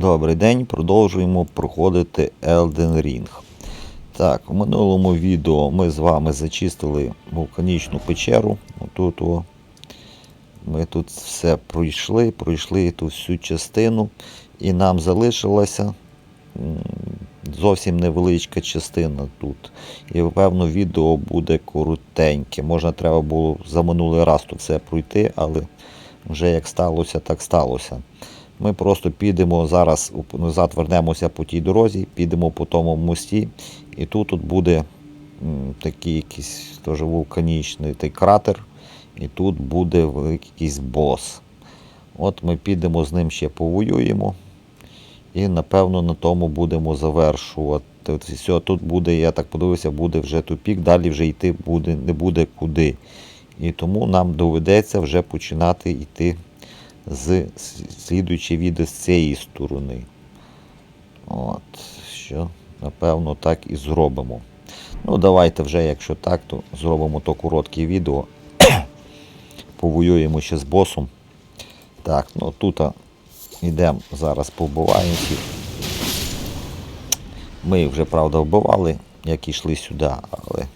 Добрий день, продовжуємо проходити Elden Ring. Так, у минулому відео ми з вами зачистили вулканічну печеру. Отут о. Ми тут все пройшли, пройшли ту всю частину, і нам залишилася зовсім невеличка частина тут. І певно відео буде коротеньке. Можна треба було за минулий раз тут все пройти, але вже як сталося, так сталося. Ми просто підемо зараз, назад вернемося по тій дорозі, підемо по тому мості, і тут, тут буде такий якийсь теж вулканічний той кратер, і тут буде якийсь бос. От ми підемо з ним ще повоюємо. І напевно на тому будемо завершувати. Все, тут буде, я так подивився, буде вже тупік, далі вже йти буде, не буде куди. І тому нам доведеться вже починати йти з слідуюче відео з цієї сторони. От, що, напевно, так і зробимо. Ну, давайте вже, якщо так, то зробимо то коротке відео. Повоюємо ще з босом. Так, ну тут йдемо зараз побиваємо всіх. Ми їх вже, правда, вбивали, як йшли сюди, але.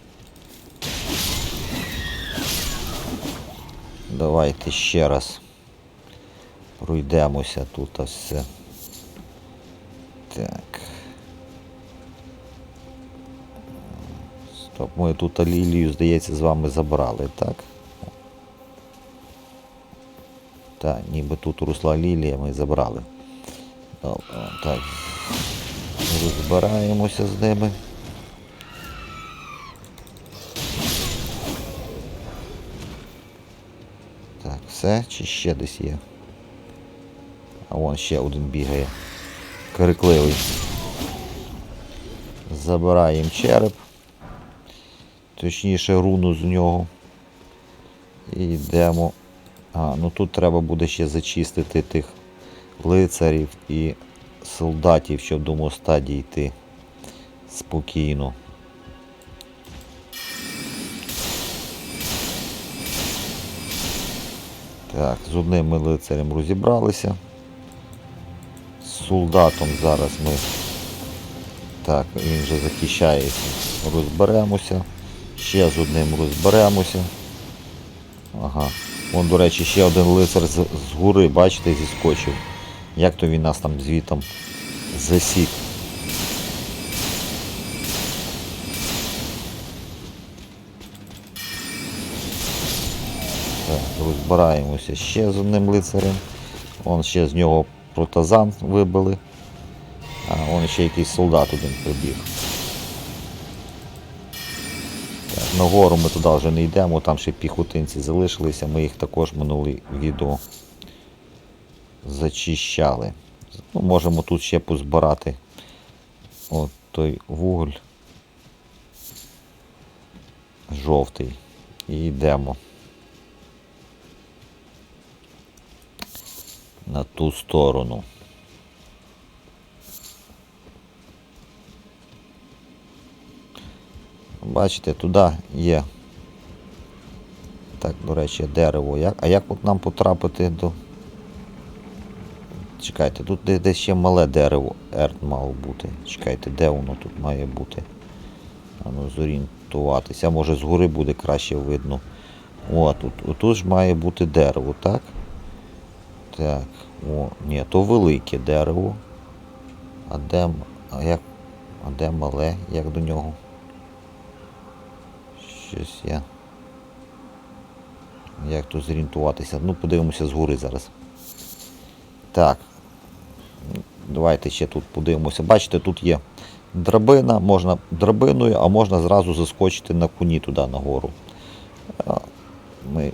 Давайте ще раз пройдемося тут ось. Так. Стоп, ми тут лілію, здається, з вами забрали, так? Так, ніби тут росла лілія, ми забрали. Добре, так. Розбираємося з ними. Так, все, чи ще десь є? А вон ще один бігає. Крикливий. Забираємо череп. Точніше руну з нього. І йдемо. А, ну тут треба буде ще зачистити тих лицарів і солдатів, щоб до моста дійти спокійно. Так, з одним ми лицарем розібралися. Солдатом зараз ми. Так, він вже захищається. Розберемося. Ще з одним розберемося. Ага. Вон, до речі, ще один лицар з, з гори, бачите, зіскочив. Як то він нас там звітом засік. Так, розбираємося ще з одним лицарем. Вон ще з нього протазан вибили. А вон ще якийсь солдат один прибіг. Так, нагору ми туди вже не йдемо, там ще піхотинці залишилися, ми їх також минуле відео зачищали. Ну, можемо тут ще позбирати от той вуголь жовтий. І йдемо на ту сторону. Бачите, туди є. Так, до речі, дерево. Як? А як от нам потрапити до. Чекайте, тут десь ще мале дерево ерт мало бути. Чекайте, де воно тут має бути? А ну зорієнтуватися. Може згори буде краще видно. О, тут, отут ж має бути дерево, так? Так, о, ні, то велике дерево. А де, а як, а де мале, як до нього? Щось я. Як тут зорієнтуватися? Ну, подивимося згори зараз. Так. Давайте ще тут подивимося. Бачите, тут є драбина, можна драбиною, а можна зразу заскочити на коні туди нагору. Ми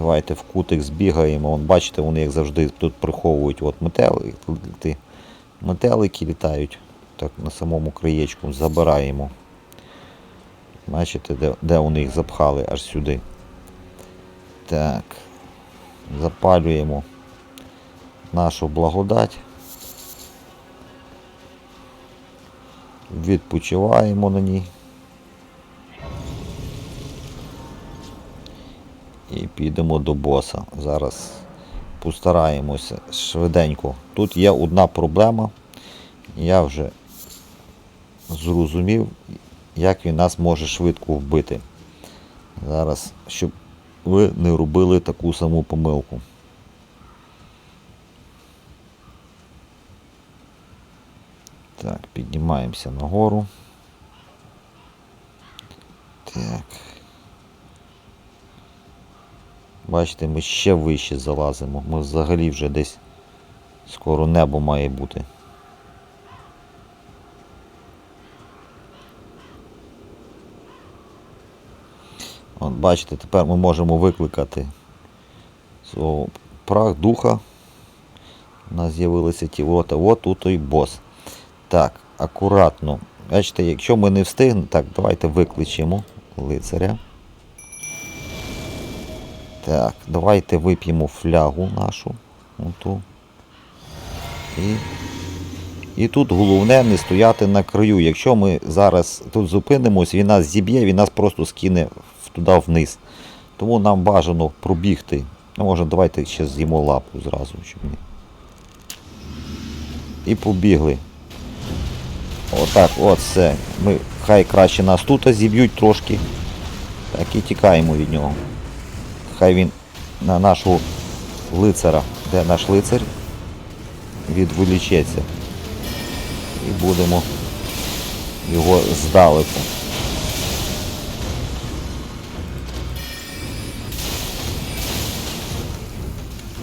давайте в кутик збігаємо. Вон, бачите, вони як завжди тут приховують от метелики, метелики літають. Так, на самому краєчку забираємо. Бачите, де, де вони їх запхали аж сюди. Так. Запалюємо нашу благодать. Відпочиваємо на ній. І підемо до боса. Зараз постараємося швиденько. Тут є одна проблема. Я вже зрозумів, як він нас може швидко вбити. Зараз, щоб ви не робили таку саму помилку. Так, піднімаємося нагору. Так. Бачите, ми ще вище залазимо. Ми взагалі вже десь скоро небо має бути. От бачите, тепер ми можемо викликати прах духа. У нас з'явилися ті ворота. От тут і бос. Так, акуратно. Бачите, якщо ми не встигнемо, так, давайте викличемо лицаря. Так, давайте вип'ємо флягу нашу. Оту. І, і тут головне не стояти на краю. Якщо ми зараз тут зупинимось, він нас зіб'є, він нас просто скине туди вниз. Тому нам бажано пробігти. Ну, може, давайте ще з'їмо лапу зразу, щоб не. І побігли. Отак, от все. Ми хай краще нас тут зіб'ють трошки. Так і тікаємо від нього. Хай він на нашого лицара, де наш лицар, відволічеться. І будемо його здалеку.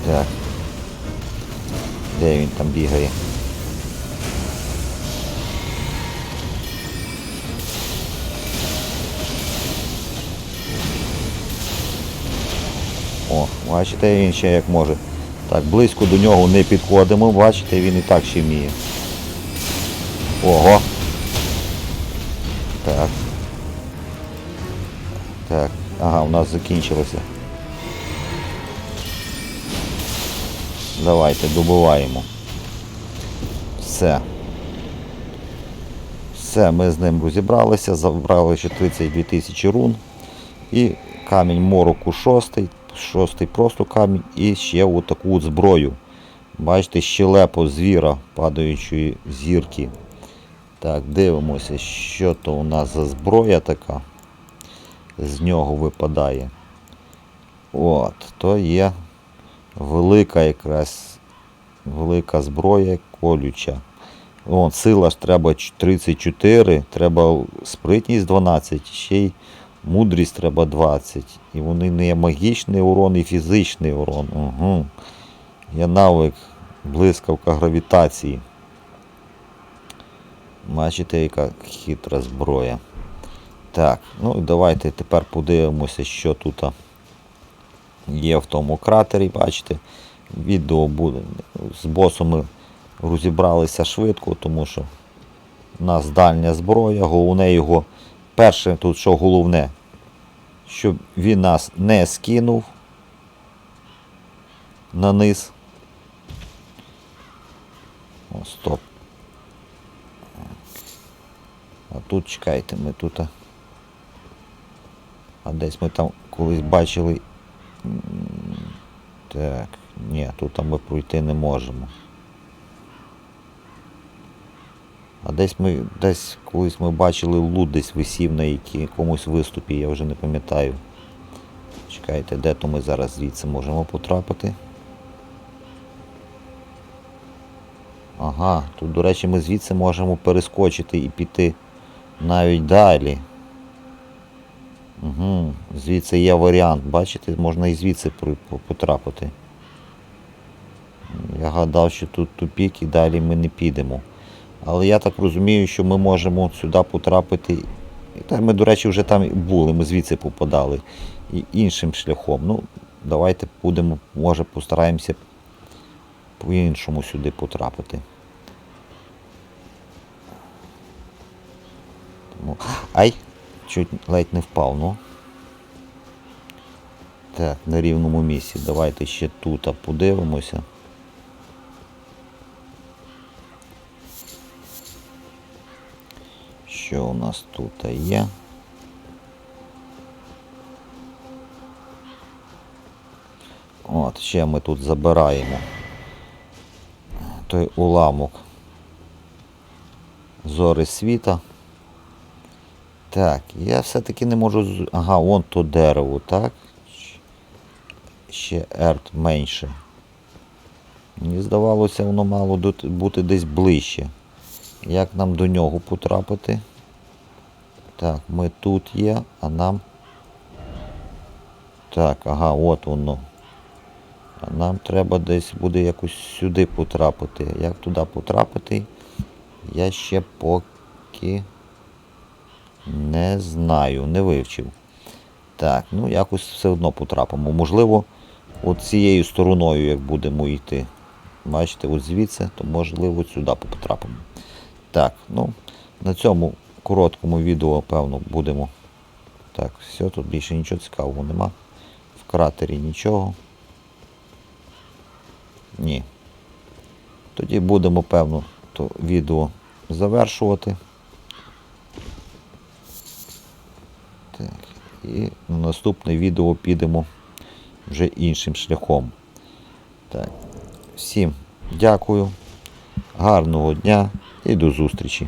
Так. Де він там бігає? Бачите, він ще як може. Так, близько до нього не підходимо, бачите, він і так ще вміє. Ого. Так. Так. Ага, у нас закінчилося. Давайте, добиваємо. Все. Все, ми з ним розібралися, забрали ще 32 тисячі рун. І камінь мороку шостий, шостий просто камінь і ще отаку от зброю. Бачите, щелепо звіра падаючої зірки. Так, дивимося, що то у нас за зброя така. З нього випадає. От, то є велика якраз велика зброя колюча. О, сила ж треба 34, треба спритність 12, ще й мудрість треба 20. І вони не магічний урон і фізичний урон. Угу. Є навик блискавка гравітації. Бачите, яка хитра зброя. Так, ну і давайте тепер подивимося, що тут є в тому кратері. Бачите, відео буде. З босом ми розібралися швидко, тому що у нас дальня зброя, головне його. Перше тут що головне, щоб він нас не скинув на низ. О, стоп. А тут чекайте, ми тут. а- десь ми там колись бачили. Так, ні, тут ми пройти не можемо. А десь ми десь колись ми бачили лут десь висів на якомусь виступі, я вже не пам'ятаю. Чекайте, де то ми зараз звідси можемо потрапити. Ага, тут, до речі, ми звідси можемо перескочити і піти навіть далі. Угу. Звідси є варіант, бачите, можна і звідси потрапити. Я гадав, що тут тупік і далі ми не підемо. Але я так розумію, що ми можемо сюди потрапити. І так ми, до речі, вже там були, ми звідси попадали. І іншим шляхом. Ну, давайте будемо, може, постараємося по-іншому сюди потрапити. Тому... Ай! Чуть ледь не впав, ну. Так, на рівному місці. Давайте ще тут подивимося. Що у нас тут є? От, ще ми тут забираємо той уламок зори світа. Так, я все-таки не можу. Ага, вон то дерево, так? Ще ерт менше. Мені здавалося, воно мало бути десь ближче. Як нам до нього потрапити? Так, ми тут є, а нам. Так, ага, от воно. А нам треба десь буде якось сюди потрапити. Як туди потрапити? Я ще поки не знаю, не вивчив. Так, ну якось все одно потрапимо. Можливо, от цією стороною, як будемо йти. Бачите, от звідси, то можливо сюди потрапимо. Так, ну, на цьому короткому відео, певно, будемо. Так, все, тут більше нічого цікавого нема. В кратері нічого. Ні. Тоді будемо, певно, то відео завершувати. Так. І на наступне відео підемо вже іншим шляхом. Так. Всім дякую, гарного дня і до зустрічі.